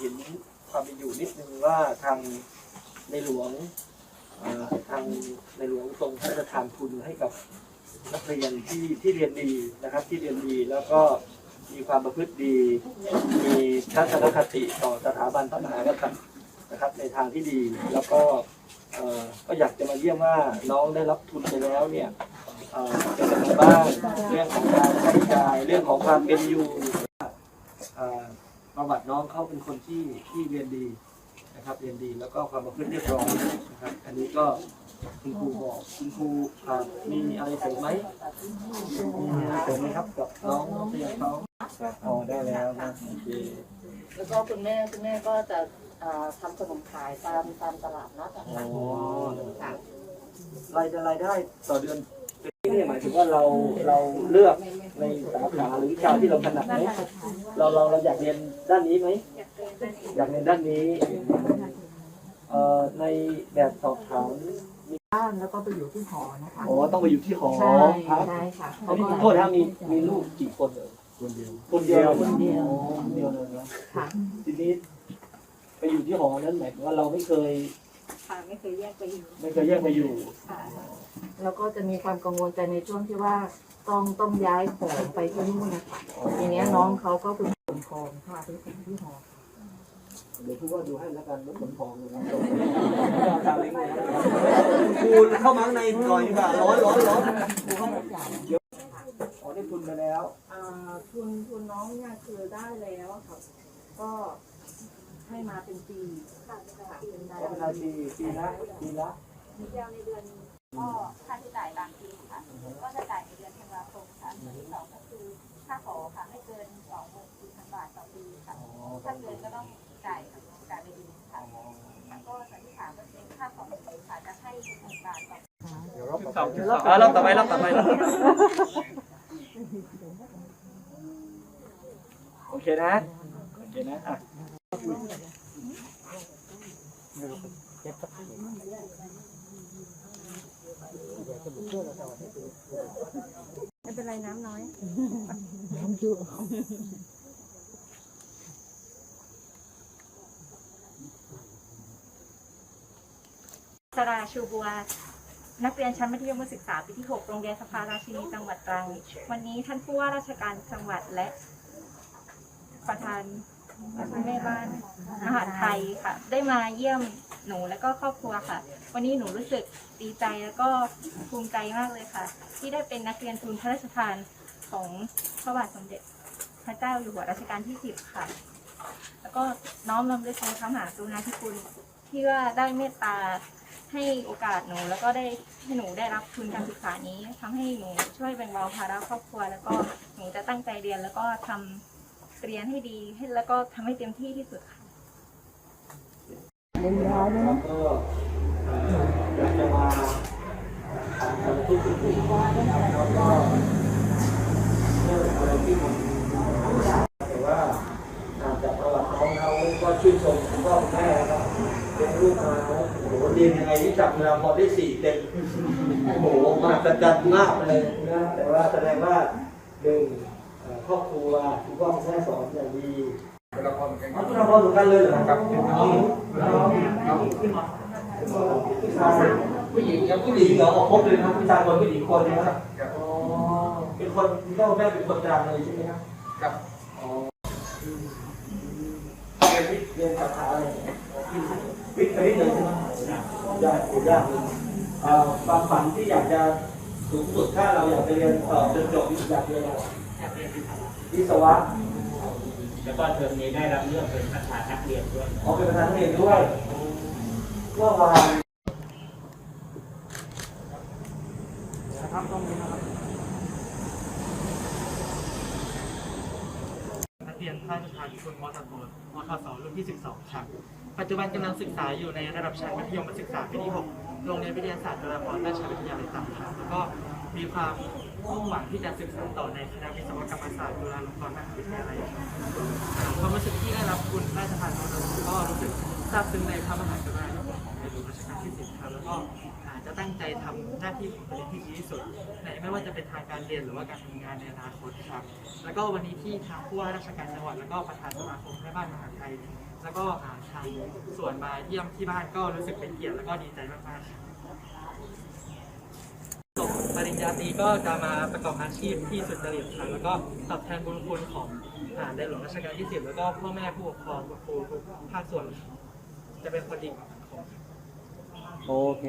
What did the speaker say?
เห็นความเป็นอยู่นิดนึงว่าทางในหลวงทางในหลวงทรงพระราชทานทุนให้กับนักเรียนที่ที่เรียนดีนะครับที่เรียนดีแล้วก็มีความประพฤติดี มีทัศนคติต่อสถาบันพระมหากษัตริย์นะครับ ในทางที่ดีแล้วก็ก็อยากจะมาเยี่ยมว่าน้องได้รับทุนไปแล้วเนี่ยเอ่อเป็นยังไงบ้างเรื่องของการใช้จ่ายเรื่องของความเป็นอยู่เอ่อ ประวัติน้องเขาเป็นคนที่ที่เรียนดีนะครับ เรียนดีแล้วก็ความประพฤติเรียบร้อยนะครับ อันนี้ก็คุณครูบอกคุณครูอ่ามีอะไรเสริมไหมมีอะไรเสริมไหมครับกับน้องนักเรียนเขาอ๋อได้แล้วนะโอเคแล้วก็คุณแม่คุณแม่ก็จะอ่าทำขนมขายตามตามตลาดนัดอะค่ะอ๋อค่ะรายได้รายได้ต่อเดือนนี่หมายถึงว่าเราเราเลือก ในสาขาหรือวิชาที่เราถนัดไหมเราเราเราอยากเรียนด้านนี้ไหมอยากเรียนด้านนี้เอ่อในแบบสอบถามบ้านแล้วก็ไปอยู่ที่หอนะคะอ๋อต้องไปอยู่ที่หอใช่พักใช่ค่ะอันนี้ขอโทษนะมีมีลูกกี่คนเลยคนเดียวคนเดียวคนเดียวคนเดียวเลยนะค่ะทีนี้ไปอยู่ที่หอนั้นหมายถึงว่าเราไม่เคยค่ะไม่เคยแยกไปอยู่ ไม่เคยแยกมาอยู่ค่ะ แล้วก็จะมีความกังวลใจในช่วงที่ว่าต้องต้องย้ายของไปที่นู่นนะคะทีเนี้ยน้องเขาก็เป็นขนของค่ะไปส่งที่หอเดี๋ยวพูดว่าดูให้แล้วกันรถขนของเลยนะคูณเข้ามาข้างในหน่อยดีกว่าร้อนร้อนร้อนคูณเข้ามาเดี๋ยวอ๋อได้ทุนไปแล้วอ่าทุนทุนน้องเนี่ยคือได้แล้วอะค่ะก็ให้มาเป็นปีค่ะเป็นรายเวเดืลาอนปีปีละปีละเดียวในเดือน ก็ค่าใช้จ่ายตามปีค่ะ ก็จะจ่ายในเดือนธันวาคมค่ะส่วนที่สองก็คือค่าขอค่ะไม่เกินสองหมื่นสี่พันบาทต่อปีค่ะถ้าเกินก็ต้องจ่ายค่ะจ่ายไปดีค่ะแล้วก็ส่วนที่สามก็เป็นค่าของเด็กค่ะจะให้หนึ่งบาทต่อเดี๋ยวรอบต่อไปอ่ารอบต่อไปรอบต่อไปโอเคนะโอเคนะอะ ไม่เป็นไรน้ำน้อยสราชูบัวนักเรียนชั้นมัธยมศึกษาปีที่ 6 โรงเรียนสภาราชินีจังหวัดตรัง วันนี้ท่านผู้ว่าราชการจังหวัดและประธาน แม่บ้านมหาดไทยค่ะ ได้มาเยี่ยมหนูและก็ครอบครัวค่ะ วันนี้หนูรู้สึกดีใจแล้วก็ภูมิใจมากเลยค่ะ ที่ได้เป็นนักเรียนทุนพระราชทานของพระบาทสมเด็จพระเจ้าอยู่หัวรัชกาลที่10ค่ะ แล้วก็น้อมรำลึกในพระมหากรุณาธิคุณที่ว่าได้เมตตาให้โอกาสหนู แล้วก็ได้ให้หนูได้รับทุนการศึกษานี้ทำให้หนูช่วยแบ่งเบาภาระครอบครัว แล้วก็หนูจะตั้งใจเรียนแล้วก็ทำ เรียนให้ดีให้แล้วก็ทำให้เต็มที่ที่สุดค่ะแล้วก็เอ่ออยากจะมาถามอะไรที่สุดแล้วก็เรื่องอะไรที่มันแต่ว่าอ่านจากประวัติของเขาก็ชื่นชมคุณพ่อคุณแม่นะครับเป็นลูกมาแล้วโอ้โหเรียนยังไงที่จับเวลาพอได้สี่เต็มโอ้โหมาสัจจันมากเลยนะแต่ว่าแสดงว่าหนึ่ง ครอบครัวคุณพ่อคุณแม่สอนอย่างดีเป็นละครเหมือนกันเอาคุณทอเหมือนกันเลยเหรอครับน้องน้องผู้ชายผู้หญิงครับผู้หญิงเหรอออกครบเลยนะผู้ชายคนผู้หญิงคนนะครับอ๋อเป็นคนคุณพ่อคุณแม่เป็นคนกลางเลยใช่ไหมครับครับอ๋อเรียนวิเรียนสาขาอะไรวิทย์คณิตเลยใช่ไหมยากยากเลยเอ่อความฝันที่อยากจะสูงสุดถ้าเราอยากจะเรียนต่อจนจบอยากเรียนอะไร วิศวะแล้วก็เทอมนี้ได้รับเลือกเป็นประธานนักเรียนด้วยอ๋อเป็นประธานนักเรียนด้วยเมื่อวานนะครับตรงนี้นะครับนักเรียนภาคประชาชนมทโทมทศรุ่นที่ 12 ครับ ปัจจุบันกำลังศึกษาอยู่ในระดับชั้นมัธยมศึกษาปีที่ 6 โรงเรียนวิทยาศาสตร์จุฬาภรณราชวิทยาลัยตรังครับแล้วก็มีความ มุ่งหวังที่จะศึกษาต่อในคณะวิศวกรรมศาสตร์จุฬาลงกรณ์มหาวิทยาลัยครับความรู้สึกที่ได้รับคุณราชทานมรดกก็รู้สึกซาบซึ้งในพระมหากรุณาธิคุณของในหลวงรัชกาลที่สิบครับแล้วก็อาจจะตั้งใจทำหน้าที่ของตัวเองที่ดีที่สุดในไม่ว่าจะเป็นทางการเรียนหรือว่าการทำงานในอนาคตครับ แล้วก็วันนี้ที่ทางผู้ว่าราชการจังหวัดแล้วก็ประธานสมาคมแม่บ้านมหาไทยแล้วก็หาทางส่วนมาเยี่ยมที่บ้านก็รู้สึกเป็นเกียรติแล้วก็ดีใจมากๆ ริญญาตรีก็จะมาประกอบอาชีพที่สุจริตครับแล้วก็ตอบแทนบุญคุณของอ่าในหลวงรัชกาลที่สิบแล้วก็พ่อแม่ผู้ปกครองคุณครูทุกภาคส่วน จะเป็นคนดีของ โอเค